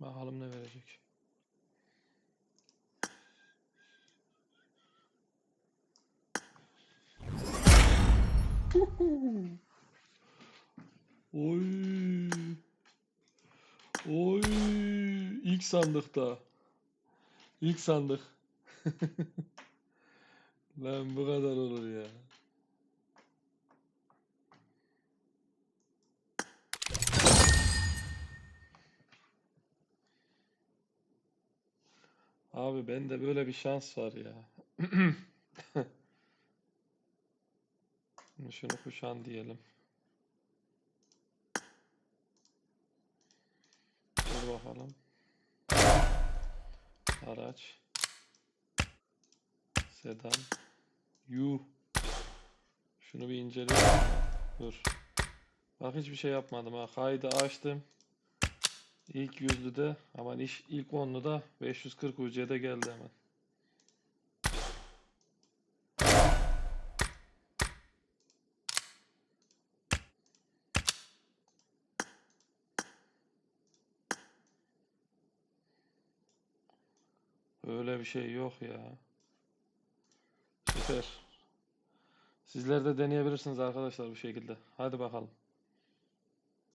Bakalım ne verecek. Oy. Oy. İlk sandıkta. İlk sandık. Lan bu kadar olur ya. Abi bende böyle bir şans var ya. Şunu kuşan diyelim. Dur bakalım. Araç. Sedan. Yuh. Şunu bir inceleyelim. Dur. Bak hiçbir şey yapmadım ha. Kaydı açtım. İlk yüzlüde aman iş ilk onluda 540 UC'de geldi hemen. Öyle bir şey yok ya. Süper. Sizler de deneyebilirsiniz arkadaşlar bu şekilde. Hadi bakalım.